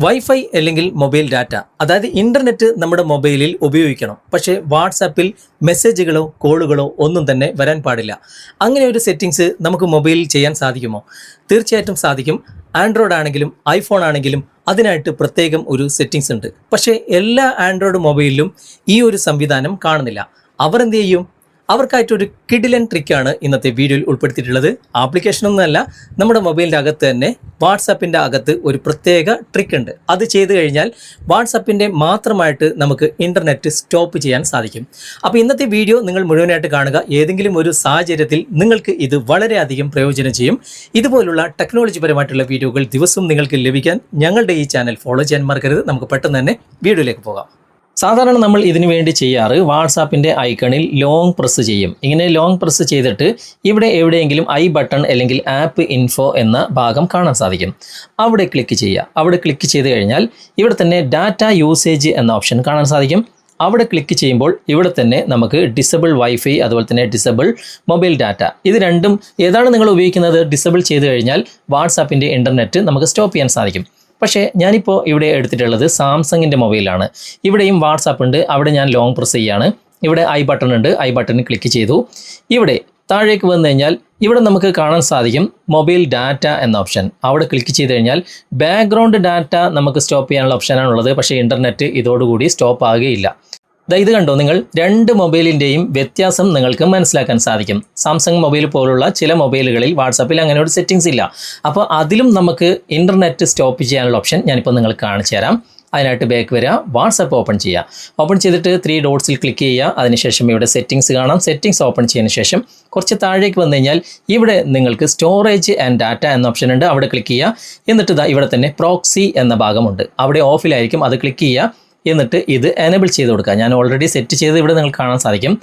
Wifi അല്ലെങ്കിൽ mobile data അതായത് internet നമ്മുടെ മൊബൈലിൽ ഉപയോഗിക്കണം. പക്ഷേ വാട്സാപ്പിൽ മെസ്സേജുകളോ കോളുകളോ ഒന്നും തന്നെ വരാൻ പാടില്ല. അങ്ങനെ ഒരു സെറ്റിങ്സ് നമുക്ക് മൊബൈലിൽ ചെയ്യാൻ സാധിക്കുമോ? തീർച്ചയായിട്ടും സാധിക്കും. ആൻഡ്രോയിഡ് ആണെങ്കിലും ഐഫോൺ ആണെങ്കിലും അതിനായിട്ട് പ്രത്യേകം ഒരു സെറ്റിങ്സ് ഉണ്ട്. പക്ഷേ എല്ലാ ആൻഡ്രോയിഡ് മൊബൈലിലും ഈ ഒരു സംവിധാനം കാണുന്നില്ല. അവർ എന്ത് ചെയ്യും? അവർക്കായിട്ടൊരു കിഡിലൻ ട്രിക്കാണ് ഇന്നത്തെ വീഡിയോയിൽ ഉൾപ്പെടുത്തിയിട്ടുള്ളത്. ആപ്ലിക്കേഷൻ ഒന്നുമല്ല നമ്മുടെ മൊബൈലിന്റെ അകത്ത് തന്നെ വാട്സാപ്പിന്റെ അകത്ത് ഒരു പ്രത്യേക ട്രിക്ക് ഉണ്ട്. അത് ചെയ്തു കഴിഞ്ഞാൽ വാട്സാപ്പിന്റെ മാത്രമായിട്ട് നമുക്ക് ഇന്റർനെറ്റ് സ്റ്റോപ്പ് ചെയ്യാൻ സാധിക്കും. അപ്പോൾ ഇന്നത്തെ വീഡിയോ നിങ്ങൾ മുഴുവനായിട്ട് കാണുക. ഏതെങ്കിലും ഒരു സാഹചര്യത്തിൽ നിങ്ങൾക്ക് ഇത് വളരെയധികം പ്രയോജനം ചെയ്യും. ഇതുപോലുള്ള ടെക്നോളജി പരമായിട്ടുള്ള വീഡിയോകൾ ദിവസവും നിങ്ങൾക്ക് ലഭിക്കാൻ ഞങ്ങളുടെ ഈ ചാനൽ ഫോളോ ചെയ്യാൻ മറക്കരുത്. നമുക്ക് പെട്ടെന്ന് തന്നെ വീഡിയോയിലേക്ക് പോകാം. സാധാരണ നമ്മൾ ഇതിനു വേണ്ടി ചെയ്യാറ് വാട്സാപ്പിന്റെ ഐക്കണിൽ ലോങ് പ്രസ് ചെയ്യും. ഇങ്ങനെ ലോങ് പ്രസ് ചെയ്തിട്ട് ഇവിടെ എവിടെയെങ്കിലും ഐ ബട്ടൺ അല്ലെങ്കിൽ ആപ്പ് ഇൻഫോ എന്ന ഭാഗം കാണാൻ സാധിക്കും. അവിടെ ക്ലിക്ക് ചെയ്യുക. അവിടെ ക്ലിക്ക് ചെയ്ത് കഴിഞ്ഞാൽ ഇവിടെ തന്നെ ഡാറ്റ യൂസേജ് എന്ന ഓപ്ഷൻ കാണാൻ സാധിക്കും. അവിടെ ക്ലിക്ക് ചെയ്യുമ്പോൾ ഇവിടെ തന്നെ നമുക്ക് ഡിസബിൾ വൈഫൈ അതുപോലെ തന്നെ ഡിസബിൾ മൊബൈൽ ഡാറ്റ ഇത് രണ്ടും ഏതാണ് നിങ്ങൾ ഉപയോഗിക്കുന്നത്? ഡിസബിൾ ചെയ്ത് കഴിഞ്ഞാൽ വാട്സാപ്പിന്റെ ഇന്റർനെറ്റ് നമുക്ക് സ്റ്റോപ്പ് ചെയ്യാൻ സാധിക്കും. പക്ഷേ ഞാനിപ്പോൾ ഇവിടെ എടുത്തിട്ടുള്ളത് സാംസങ്ങിന്റെ മൊബൈലാണ്. ഇവിടെയും വാട്സാപ്പ് ഉണ്ട്. അവിടെ ഞാൻ ലോങ് പ്രസ് ചെയ്യാണ്. ഇവിടെ ഐ ബട്ടൺ ഉണ്ട്. ഐ ബട്ടൺ ക്ലിക്ക് ചെയ്തു. ഇവിടെ താഴേക്ക് വന്നു കഴിഞ്ഞാൽ ഇവിടെ നമുക്ക് കാണാൻ സാധിക്കും മൊബൈൽ ഡാറ്റ എന്ന ഓപ്ഷൻ അവിടെ ക്ലിക്ക് ചെയ്ത് കഴിഞ്ഞാൽ ബാക്ക്ഗ്രൗണ്ട് ഡാറ്റ നമുക്ക് സ്റ്റോപ്പ് ചെയ്യാനുള്ള ഓപ്ഷനാണുള്ളത് പക്ഷേ ഇന്റർനെറ്റ് ഇതോടുകൂടി സ്റ്റോപ്പ് ആകുകയില്ല ഇത് കണ്ടോ നിങ്ങൾ? രണ്ട് മൊബൈലിന്റെയും വ്യത്യാസം നിങ്ങൾക്ക് മനസ്സിലാക്കാൻ സാധിക്കും. സാംസങ് മൊബൈൽ പോലുള്ള ചില മൊബൈലുകളിൽ വാട്സാപ്പിൽ അങ്ങനെ ഒരു സെറ്റിങ്സ് ഇല്ല. അപ്പോൾ അതിലും നമുക്ക് ഇന്റർനെറ്റ് സ്റ്റോപ്പ് ചെയ്യാനുള്ള ഓപ്ഷൻ ഞാനിപ്പോൾ നിങ്ങൾക്ക് കാണിച്ചു തരാം. അതിനായിട്ട് ബാക്ക് വരിക വാട്സപ്പ് ഓപ്പൺ ചെയ്യുക. ഓപ്പൺ ചെയ്തിട്ട് ത്രീ ഡോട്ട്സിൽ ക്ലിക്ക് ചെയ്യുക. അതിനുശേഷം ഇവിടെ സെറ്റിംഗ്സ് കാണാം. സെറ്റിംഗ്സ് ഓപ്പൺ ചെയ്യുന്ന ശേഷം കുറച്ച് താഴേക്ക് വന്നു കഴിഞ്ഞാൽ ഇവിടെ നിങ്ങൾക്ക് സ്റ്റോറേജ് ആൻഡ് ഡാറ്റ എന്ന ഓപ്ഷൻ ഉണ്ട്. അവിടെ ക്ലിക്ക് ചെയ്യുക. എന്നിട്ട് ഇവിടെ തന്നെ പ്രോക്സി എന്ന ഭാഗമുണ്ട്. അവിടെ ഓഫിലായിരിക്കും അത് ക്ലിക്ക് ചെയ്യുക. എന്നിട്ട് ഇത് എനേബിൾ ചെയ്ത് കൊടുക്കുക. ഞാൻ ഓൾറെഡി സെറ്റ് ചെയ്ത് ഇവിടെ നിങ്ങൾക്ക് കാണാൻ സാധിക്കും.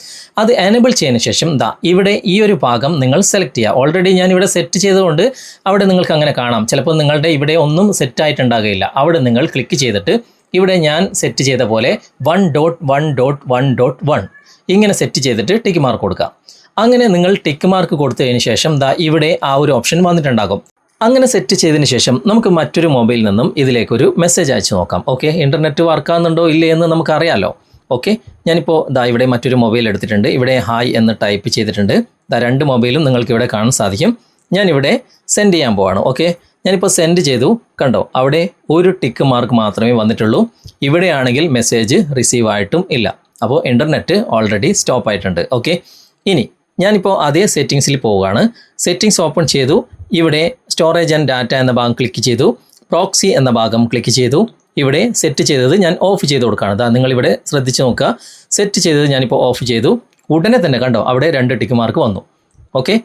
അത് എനേബിൾ ചെയ്യുന്ന ശേഷം ദാ ഇവിടെ ഈ ഒരു ഭാഗം നിങ്ങൾ സെലക്ട് ചെയ്യുക. ഓൾറെഡി ഞാൻ ഇവിടെ സെറ്റ് ചെയ്തുകൊണ്ട് അവിടെ നിങ്ങൾക്ക് അങ്ങനെ കാണാം. ചിലപ്പോൾ നിങ്ങളുടെ ഇവിടെ ഒന്നും സെറ്റ് ആയിട്ടുണ്ടാകുകയില്ല അവിടെ നിങ്ങൾ ക്ലിക്ക് ചെയ്തിട്ട് ഇവിടെ ഞാൻ സെറ്റ് ചെയ്ത പോലെ one dot one dot one dot one ഇങ്ങനെ സെറ്റ് ചെയ്തിട്ട് ടിക്ക് മാർക്ക് കൊടുക്കുക. അങ്ങനെ നിങ്ങൾ ടിക്ക് മാർക്ക് കൊടുത്തതിന് ശേഷം ദാ ഇവിടെ ആ ഒരു ഓപ്ഷൻ വന്നിട്ടുണ്ടാകും. അങ്ങനെ സെറ്റ് ചെയ്തതിന് ശേഷം നമുക്ക് മറ്റൊരു മൊബൈലിൽ നിന്നും ഇതിലേക്കൊരു മെസ്സേജ് അയച്ചു നോക്കാം. ഓക്കെ ഇന്റർനെറ്റ് വർക്കാകുന്നുണ്ടോ ഇല്ലേ എന്ന് നമുക്കറിയാലോ. ഓക്കെ ഞാനിപ്പോൾ ദാ ഇവിടെ മറ്റൊരു മൊബൈൽ എടുത്തിട്ടുണ്ട്. ഇവിടെ ഹായ് എന്ന് ടൈപ്പ് ചെയ്തിട്ടുണ്ട്. ദാ രണ്ട് മൊബൈലും നിങ്ങൾക്ക് ഇവിടെ കാണാൻ സാധിക്കും. ഞാനിവിടെ സെൻഡ് ചെയ്യാൻ പോവാണ്. ഓക്കെ ഞാനിപ്പോൾ സെൻഡ് ചെയ്തു. കണ്ടോ? അവിടെ ഒരു ടിക്ക് മാർക്ക് മാത്രമേ വന്നിട്ടുള്ളൂ. ഇവിടെയാണെങ്കിൽ മെസ്സേജ് റിസീവ് ആയിട്ടും ഇല്ല. അപ്പോൾ ഇന്റർനെറ്റ് ഓൾറെഡി സ്റ്റോപ്പ് ആയിട്ടുണ്ട്. ഓക്കെ ഇനി ഞാനിപ്പോൾ അതേ സെറ്റിങ്സിൽ പോവുകയാണ്. സെറ്റിങ്സ് ഓപ്പൺ ചെയ്തു. ഇവിടെ സ്റ്റോറേജ് ആൻഡ് ഡാറ്റ എന്ന ഭാഗം ക്ലിക്ക് ചെയ്തു. പ്രോക്സി എന്ന ഭാഗം ക്ലിക്ക് ചെയ്തു. ഇവിടെ സെറ്റ് ചെയ്തത് ഞാൻ ഓഫ് ചെയ്ത് കൊടുക്കുകയാണ് അതാ നിങ്ങളിവിടെ ശ്രദ്ധിച്ച് നോക്കുക. സെറ്റ് ചെയ്തത് ഞാനിപ്പോൾ ഓഫ് ചെയ്തു. ഉടനെ തന്നെ കണ്ടോ അവിടെ രണ്ട് ടിക്ക് മാർക്ക് വന്നു. ഓക്കെ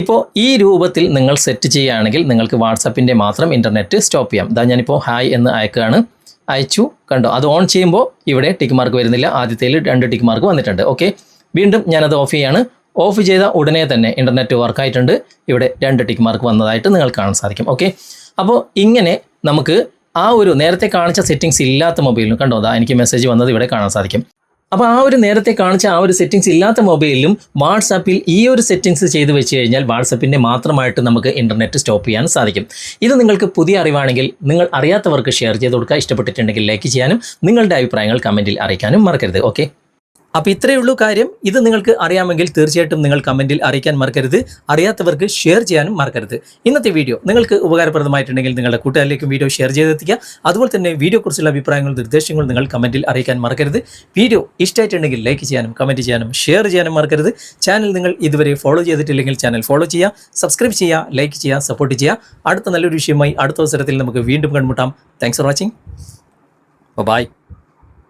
ഇപ്പോൾ ഈ രൂപത്തിൽ നിങ്ങൾ സെറ്റ് ചെയ്യുകയാണെങ്കിൽ നിങ്ങൾക്ക് വാട്സപ്പിന്റെ മാത്രം ഇന്റർനെറ്റ് സ്റ്റോപ്പ് ചെയ്യാം. ഇതാ ഞാനിപ്പോൾ ഹായ് എന്ന് അയക്കുകയാണ്. അയച്ചു കണ്ടോ? അത് ഓൺ ചെയ്യുമ്പോൾ ഇവിടെ ടിക്ക് മാർക്ക് വരുന്നില്ല. ആദ്യത്തേൽ രണ്ട് ടിക്ക് മാർക്ക് വന്നിട്ടുണ്ട്. ഓക്കെ വീണ്ടും ഞാനത് ഓഫ് ചെയ്യാണ്. ഓഫ് ചെയ്ത ഉടനെ തന്നെ ഇന്റർനെറ്റ് വർക്കായിട്ടുണ്ട് ഇവിടെ രണ്ട് ടിക്ക് മാർക്ക് വന്നതായിട്ട് നിങ്ങൾക്ക് കാണാൻ സാധിക്കും. ഓക്കെ അപ്പോൾ ഇങ്ങനെ നമുക്ക് ആ ഒരു നേരത്തെ കാണിച്ച സെറ്റിങ്സ് ഇല്ലാത്ത മൊബൈലിലും കണ്ടോ? അതാ എനിക്ക് മെസ്സേജ് വന്നത് ഇവിടെ കാണാൻ സാധിക്കും. അപ്പോൾ ആ ഒരു നേരത്തെ കാണിച്ച ആ ഒരു സെറ്റിങ്സ് ഇല്ലാത്ത മൊബൈലിലും വാട്സാപ്പിൽ ഈ ഒരു സെറ്റിങ്സ് ചെയ്ത് വെച്ച് കഴിഞ്ഞാൽ വാട്സപ്പിന്റെ മാത്രമായിട്ട് നമുക്ക് ഇന്റർനെറ്റ് സ്റ്റോപ്പ് ചെയ്യാൻ സാധിക്കും. ഇത് നിങ്ങൾക്ക് പുതിയ അറിവാണെങ്കിൽ നിങ്ങൾ അറിയാത്തവർക്ക് ഷെയർ ചെയ്ത് കൊടുക്കുക. ഇഷ്ടപ്പെട്ടിട്ടുണ്ടെങ്കിൽ ലൈക്ക് ചെയ്യാനും നിങ്ങളുടെ അഭിപ്രായങ്ങൾ കമന്റിൽ അറിയിക്കാനും മറക്കരുത്. ഓക്കെ അപ്പോൾ ഇത്രയേ ഉള്ളൂ കാര്യം. ഇത് നിങ്ങൾക്ക് അറിയാമെങ്കിൽ തീർച്ചയായിട്ടും നിങ്ങൾ കമന്റിൽ അറിയിക്കാൻ മറക്കരുത്. അറിയാത്തവർക്ക് ഷെയർ ചെയ്യാനും മറക്കരുത്. ഇന്നത്തെ വീഡിയോ നിങ്ങൾക്ക് ഉപകാരപ്രദമായിട്ടുണ്ടെങ്കിൽ നിങ്ങളുടെ കൂട്ടുകാരിലേക്കും വീഡിയോ ഷെയർ ചെയ്തെത്തിക്കുക. അതുപോലെ തന്നെ വീഡിയോക്കുറിച്ചുള്ള അഭിപ്രായങ്ങളും നിർദ്ദേശങ്ങളും നിങ്ങൾ കമന്റിൽ അറിയിക്കാൻ മറക്കരുത്. വീഡിയോ ഇഷ്ടമായിട്ടുണ്ടെങ്കിൽ ലൈക്ക് ചെയ്യാനും കമന്റ് ചെയ്യാനും ഷെയർ ചെയ്യാനും മറക്കരുത്. ചാനൽ നിങ്ങൾ ഇതുവരെ ഫോളോ ചെയ്തിട്ടില്ലെങ്കിൽ ചാനൽ ഫോളോ ചെയ്യുക. സബ്സ്ക്രൈബ് ചെയ്യുക ലൈക്ക് ചെയ്യുക സപ്പോർട്ട് ചെയ്യുക. അടുത്ത നല്ലൊരു വിഷയമായി അടുത്ത അവസരത്തിൽ നമുക്ക് വീണ്ടും കണ്ടുമുട്ടാം. Thanks for watching bye